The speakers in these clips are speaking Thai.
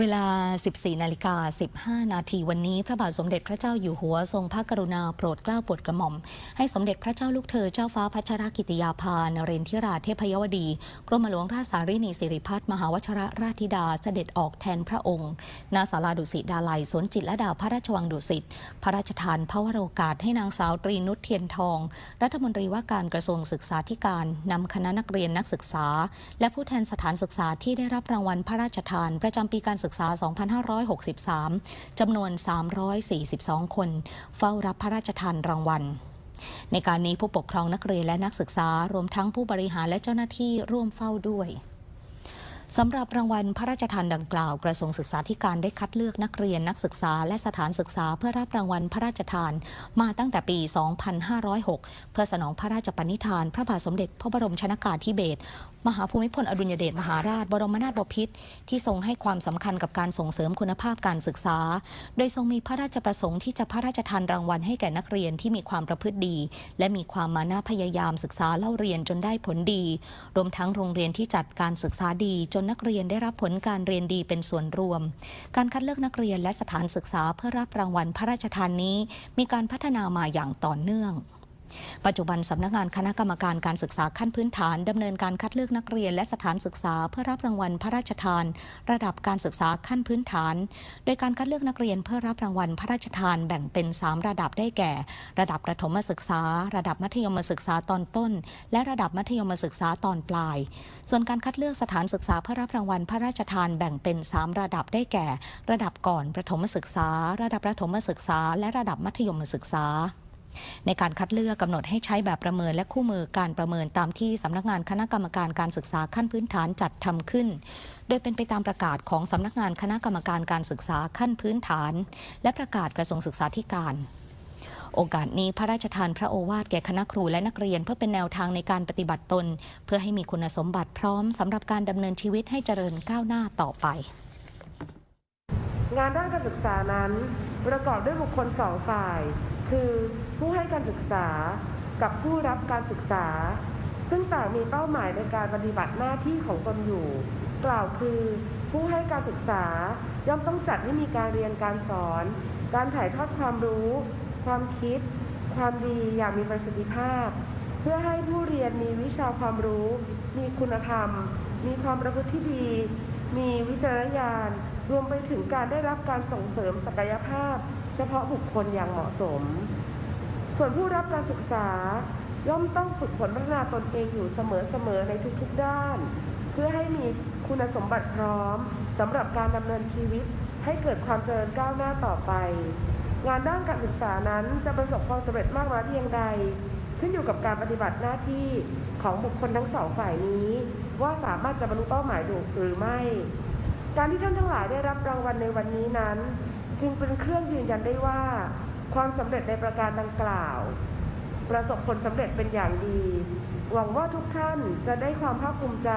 เวลา 14 นาฬิกา 15 นาทีวันนี้ พระบาทสมเด็จพระเจ้าอยู่หัวทรงพระกรุณาโปรดเกล้าโปรดกระหม่อม ให้สมเด็จพระเจ้าลูกเธอเจ้าฟ้าพัชรกิติยาภานเรนทิราเทพยวดี กรมหลวงราชสารีนีสิริพัฒน์มหาวชรราชธิดาเสด็จออกแทนพระองค์ณศาลาดุสิตดาลัยสวนจิตรละดาพระราชวังดุสิตพระราชทานพระวโรกาสให้นางสาวตรีนุชเทียนทอง รัฐมนตรีว่าการกระทรวงศึกษาธิการนำคณะนักเรียนนักศึกษา และผู้แทนสถานศึกษาที่ได้รับรางวัลพระราชทานประจำปีการศึกึกษา 2563 จำนวน 342 คน เฝ้ารับพระราชทานรางวัลในการนี้ผู้ปกครองนักเรียนและนักศึกษารวมทั้งผู้บริหารและเจ้าหน้าที่ร่วมเฝ้าด้วย สำหรับรางวัลพระราชทานดังกล่าว กระทรวงศึกษาธิการได้คัดเลือกนักเรียนนักศึกษาและสถานศึกษาเพื่อรับรางวัลพระราชทาน มาตั้งแต่ปี 2506 เพื่อสนองพระราชปณิธาน พระบาทสมเด็จพระบรมชนากาธิเบศรมหาภูมิพลอดุลยเดชมหาราช บรมนาถบพิตรที่ทรงให้ความสำคัญกับการส่งเสริมคุณภาพการศึกษา โดยทรงมีพระราชประสงค์ที่จะพระราชทานรางวัลให้แก่นักเรียนที่มีความประพฤติดี และมีความมานะพยายามศึกษาเล่าเรียนจนได้ผลดี รวมทั้งโรงเรียนที่จัดการศึกษาดีจนนักเรียนได้รับผลการเรียนดีเป็นส่วนรวม การคัดเลือกนักเรียนและสถานศึกษาเพื่อรับรางวัลพระราชทานนี้ มีการพัฒนามาอย่างต่อเนื่อง ปัจจุบันสำนักงานคณะกรรมการการศึกษาขั้นพื้นฐานดำเนินการคัดเลือกนักเรียนและสถานศึกษาเพื่อรับรางวัลพระราชทาน ระดับการศึกษาขั้นพื้นฐาน โดยการคัดเลือกนักเรียนเพื่อรับรางวัลพระราชทานแบ่งเป็น 3 ระดับได้แก่ ระดับประถมศึกษา ระดับมัธยมศึกษาตอนต้น และระดับมัธยมศึกษาตอนปลาย ส่วนการคัดเลือกสถานศึกษาเพื่อรับรางวัลพระราชทานแบ่งเป็น 3 ระดับได้แก่ ระดับก่อนประถมศึกษา ระดับประถมศึกษา และระดับมัธยมศึกษา ในการคัดเลือกกำหนดให้ใช้แบบประเมินและคู่มือการประเมินตามที่สำนักงานคณะกรรมการการศึกษาขั้นพื้นฐานจัดทำขึ้น โดยเป็นไปตามประกาศของสำนักงานคณะกรรมการการศึกษาขั้นพื้นฐาน และประกาศกระทรวงศึกษาธิการโอกาสนี้พระราชทานพระโอวาทแก่คณะครูและนักเรียนเพื่อเป็นแนวทางในการปฏิบัติตน เพื่อให้มีคุณสมบัติพร้อมสำหรับการดำเนินชีวิตให้เจริญก้าวหน้าต่อไป งานด้านการศึกษานั้น ประกอบด้วยบุคคลสองฝ่าย คือผู้ให้การศึกษากับผู้รับการศึกษา ซึ่งต่างมีเป้าหมายในการปฏิบัติหน้าที่ของตนอยู่ กล่าวคือ ผู้ให้การศึกษาย่อมต้องจัดให้มีการเรียนการสอน การถ่ายทอดความรู้ ความคิด ความดีอย่างมีประสิทธิภาพ เพื่อให้ผู้เรียนมีวิชาความรู้ มีคุณธรรม มีความประพฤติที่ดี มีวิจารณญาณ รวมไปถึงการได้รับการส่งเสริมศักยภาพ เฉพาะบุคคลอย่างเหมาะสม ส่วนผู้รับการศึกษาย่อมต้องฝึกฝนพัฒนาตนเองอยู่เสมอๆในทุกๆด้าน เพื่อให้มีคุณสมบัติพร้อมสำหรับการดำเนินชีวิตให้เกิดความเจริญก้าวหน้าต่อไป งานด้านการศึกษานั้นจะประสบความสำเร็จมากน้อยเพียงใด ขึ้นอยู่กับการปฏิบัติหน้าที่ของบุคคลทั้งสองฝ่ายนี้ ว่าสามารถจะบรรลุเป้าหมายถูกหรือไม่ การที่ท่านทั้งหลายได้รับรางวัลในวันนี้นั้น จึงเป็นเครื่องยืนยันได้ว่า ความสำเร็จในประการดังกล่าว ประสบผลสำเร็จเป็นอย่างดี หวังว่าทุกท่านจะได้ความภาคภูมิใจ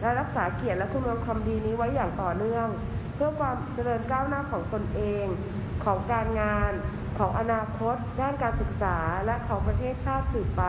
และรักษาเกียรติและคุณงามความดีนี้ไว้อย่างต่อเนื่อง เพื่อความเจริญก้าวหน้าของตนเอง ของการงานของอนาคต ด้านการศึกษาและของประเทศชาติสืบไป